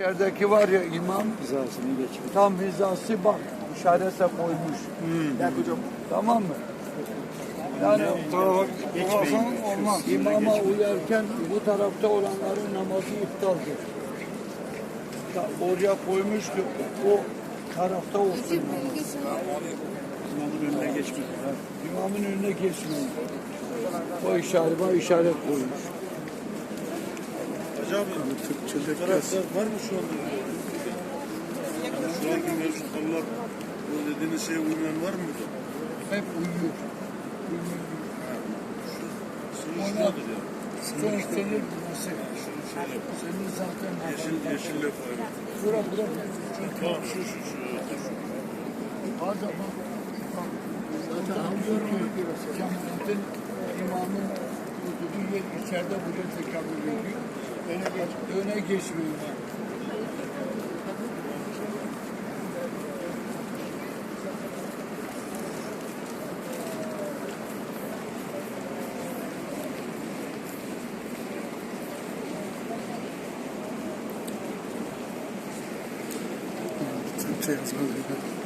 İçerideki var ya imam Hizasını geçmiş. tam hizası bak işarete koymuş. Tamam mı? Yani Geçmeyin. olmaz. İmama uyarken bu tarafta olanların namazı iptaldir. Ya oraya koymuştu. O tarafta olsun. İmamın önüne geçmiş. İmamın önüne geçmeyin. O işaret, o işaret koymuş. Abi, Türkçe'de var mı şu anda? Şu anki mevcut konular, bu dediğiniz şeye uymayan var mı burada? Hep uyuyor. Uyuyor. Sınır şuradadır ya. Son senin burası. Şunu şöyle yap. Senin zaten Yeşil, yeşil laf var. Bura bura. Tamam şu şu şu. Bazen bak. Zaten hamdolsun ki cemaatin imamın durduğu yer içeride buraya tekabül ediyor. Öne, geç, öne geçmiyor. Türkçe yazmaz.